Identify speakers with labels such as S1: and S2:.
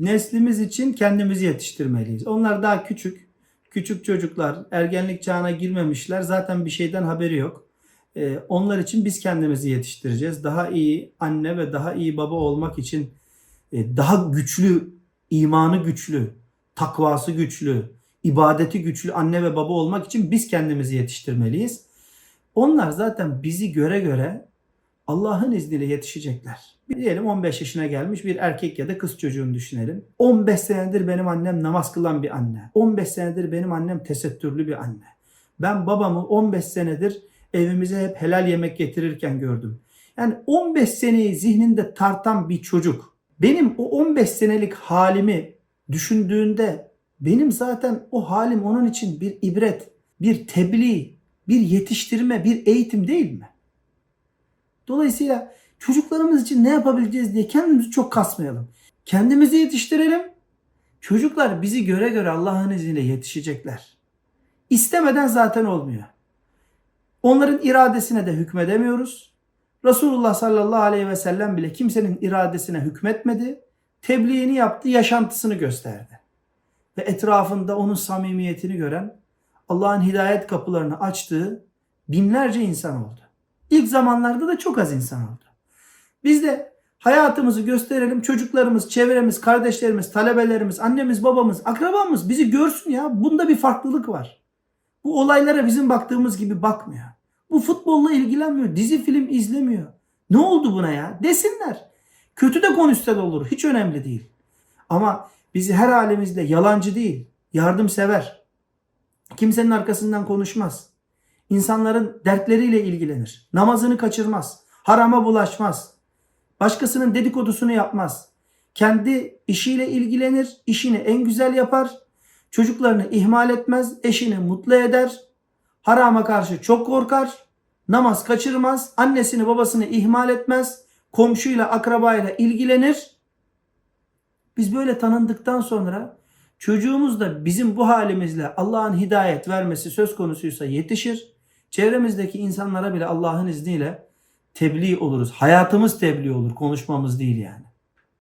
S1: neslimiz için kendimizi yetiştirmeliyiz. Onlar daha küçük. Küçük çocuklar ergenlik çağına girmemişler. Zaten bir şeyden haberi yok. Ee, onlar için biz kendimizi yetiştireceğiz. Daha iyi anne ve daha iyi baba olmak için e, daha güçlü, imanı güçlü, takvası güçlü, ibadeti güçlü anne ve baba olmak için biz kendimizi yetiştirmeliyiz. Onlar zaten bizi göre göre Allah'ın izniyle yetişecekler. Diyelim 15 yaşına gelmiş bir erkek ya da kız çocuğunu düşünelim. 15 senedir benim annem namaz kılan bir anne. 15 senedir benim annem tesettürlü bir anne. Ben babamı 15 senedir evimize hep helal yemek getirirken gördüm. Yani 15 seneyi zihninde tartan bir çocuk benim o 15 senelik halimi düşündüğünde benim zaten o halim onun için bir ibret, bir tebliğ, bir yetiştirme, bir eğitim değil mi? Dolayısıyla çocuklarımız için ne yapabileceğiz diye kendimizi çok kasmayalım. Kendimizi yetiştirelim. Çocuklar bizi göre göre Allah'ın izniyle yetişecekler. İstemeden zaten olmuyor. Onların iradesine de hükmedemiyoruz. Resulullah sallallahu aleyhi ve sellem bile kimsenin iradesine hükmetmedi. Tebliğini yaptı, yaşantısını gösterdi. Ve etrafında onun samimiyetini gören, Allah'ın hidayet kapılarını açtığı binlerce insan oldu. İlk zamanlarda da çok az insan oldu. Biz de hayatımızı gösterelim. Çocuklarımız, çevremiz, kardeşlerimiz, talebelerimiz, annemiz, babamız, akrabamız bizi görsün ya. Bunda bir farklılık var. Bu olaylara bizim baktığımız gibi bakmıyor. Bu futbolla ilgilenmiyor. Dizi film izlemiyor. Ne oldu buna ya? Desinler. Kötü de konuşsa da olur. Hiç önemli değil. Ama bizi her halimizde yalancı değil, yardımsever. Kimsenin arkasından konuşmaz. İnsanların dertleriyle ilgilenir. Namazını kaçırmaz. Harama bulaşmaz. Başkasının dedikodusunu yapmaz. Kendi işiyle ilgilenir. işini en güzel yapar. Çocuklarını ihmal etmez. Eşini mutlu eder. Harama karşı çok korkar. Namaz kaçırmaz. Annesini babasını ihmal etmez. Komşuyla akrabayla ilgilenir. Biz böyle tanındıktan sonra çocuğumuz da bizim bu halimizle Allah'ın hidayet vermesi söz konusuysa yetişir. Çevremizdeki insanlara bile Allah'ın izniyle tebliğ oluruz. Hayatımız tebliğ olur, konuşmamız değil yani.